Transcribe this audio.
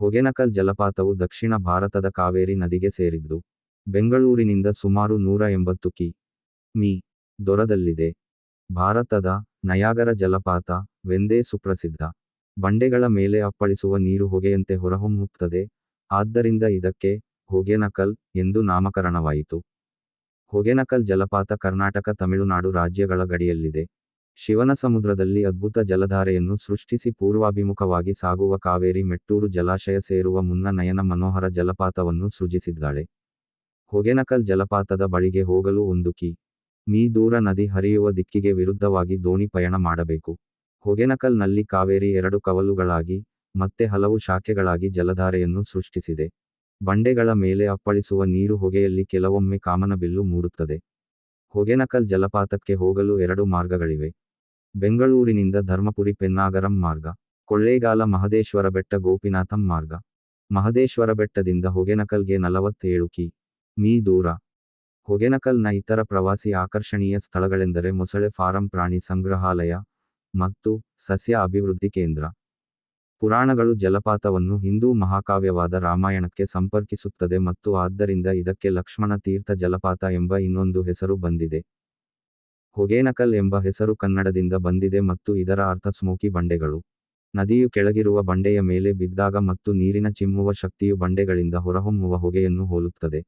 ಹೊಗೆನಕಲ್ ಜಲಪಾತವು ದಕ್ಷಿಣ ಭಾರತದ ಕಾವೇರಿ ನದಿಗೆ ಸೇರಿದ್ದು, ಬೆಂಗಳೂರಿನಿಂದ ಸುಮಾರು ನೂರ ಎಂಬತ್ತು ಕಿ. ಮೀ. ದೊರದಲ್ಲಿದೆ. ಭಾರತದ ನಯಾಗರ ಜಲಪಾತ ವೆಂದೇ ಸುಪ್ರಸಿದ್ಧ. ಬಂಡೆಗಳ ಮೇಲೆ ಅಪ್ಪಳಿಸುವ ನೀರು ಹೊಗೆಯಂತೆ ಹೊರಹೊಮ್ಮುತ್ತದೆ. ಆದ್ದರಿಂದ ಇದಕ್ಕೆ ಹೊಗೆನಕಲ್ ಎಂದು ನಾಮಕರಣವಾಯಿತು. ಹೊಗೆನಕಲ್ ಜಲಪಾತ ಕರ್ನಾಟಕ, ತಮಿಳುನಾಡು ರಾಜ್ಯಗಳ ಗಡಿಯಲ್ಲಿದೆ. ಶಿವನಸಮುದ್ರದಲ್ಲಿ ಅದ್ಭುತ ಜಲಧಾರೆಯನ್ನು ಸೃಷ್ಟಿಸಿ ಪೂರ್ವಾಭಿಮುಖವಾಗಿ ಸಾಗುವ ಕಾವೇರಿ ಮೆಟ್ಟೂರು ಜಲಾಶಯ ಸೇರುವ ಮುನ್ನ ನಯನ ಮನೋಹರ ಜಲಪಾತವನ್ನು ಸೃಜಿಸಿದ್ದಾಳೆ. ಹೊಗೆನಕಲ್ ಜಲಪಾತದ ಬಳಿಗೆ ಹೋಗಲು ಒಂದು ಕಿ. ಮೀ ದೂರ ನದಿ ಹರಿಯುವ ದಿಕ್ಕಿಗೆ ವಿರುದ್ಧವಾಗಿ ದೋಣಿ ಪಯಣ ಮಾಡಬೇಕು. ಹೊಗೆನಕಲ್ನಲ್ಲಿ ಕಾವೇರಿ ಎರಡು ಕವಲುಗಳಾಗಿ, ಮತ್ತೆ ಹಲವು ಶಾಖೆಗಳಾಗಿ ಜಲಧಾರೆಯನ್ನು ಸೃಷ್ಟಿಸಿದೆ. ಬಂಡೆಗಳ ಮೇಲೆ ಅಪ್ಪಳಿಸುವ ನೀರು ಹೊಗೆಯಲ್ಲಿ ಕೆಲವೊಮ್ಮೆ ಕಾಮನಬಿಲ್ಲು ಮೂಡುತ್ತದೆ. ಹೊಗೆನಕಲ್ ಜಲಪಾತಕ್ಕೆ ಹೋಗಲು ಎರಡು ಮಾರ್ಗಗಳಿವೆ. ಬೆಂಗಳೂರಿನಿಂದ ಧರ್ಮಪುರಿ ಪೆನ್ನಾಗರಂ ಮಾರ್ಗ, ಕೊಳ್ಳೇಗಾಲ ಮಹದೇಶ್ವರ ಬೆಟ್ಟ ಗೋಪಿನಾಥಂ ಮಾರ್ಗ, ಮಹದೇಶ್ವರ ಬೆಟ್ಟದಿಂದ ಹೊಗೆನಕಲ್ಗೆ ನಲವತ್ತೇಳು ಕಿ. ಮೀ. ದೂರ. ಹೊಗೆನಕಲ್ನ ಇತರ ಪ್ರವಾಸಿ ಆಕರ್ಷಣೀಯ ಸ್ಥಳಗಳೆಂದರೆ ಮೊಸಳೆ ಫಾರಂ ಪ್ರಾಣಿ ಸಂಗ್ರಹಾಲಯ ಮತ್ತು ಸಸ್ಯ ಅಭಿವೃದ್ಧಿ ಕೇಂದ್ರ. ಪುರಾಣಗಳು ಜಲಪಾತವನ್ನು ಹಿಂದೂ ಮಹಾಕಾವ್ಯವಾದ ರಾಮಾಯಣಕ್ಕೆ ಸಂಪರ್ಕಿಸುತ್ತದೆ ಮತ್ತು ಆದ್ದರಿಂದ ಇದಕ್ಕೆ ಲಕ್ಷ್ಮಣ ತೀರ್ಥ ಜಲಪಾತ ಎಂಬ ಇನ್ನೊಂದು ಹೆಸರು ಬಂದಿದೆ. ಹೊಗೇನಕಲ್ ಎಂಬ ಹೆಸರು ಕನ್ನಡದಿಂದ ಬಂದಿದೆ ಮತ್ತು ಇದರ ಅರ್ಥ ಸ್ಮೋಕಿ ಬಂಡೆಗಳು. ನದಿಯು ಕೆಳಗಿರುವ ಬಂಡೆಯ ಮೇಲೆ ಬಿದ್ದಾಗ ಮತ್ತು ನೀರಿನ ಚಿಮ್ಮುವ ಶಕ್ತಿಯು ಬಂಡೆಗಳಿಂದ ಹೊರಹೊಮ್ಮುವ ಹೊಗೆಯನ್ನು ಹೋಲುತ್ತದೆ.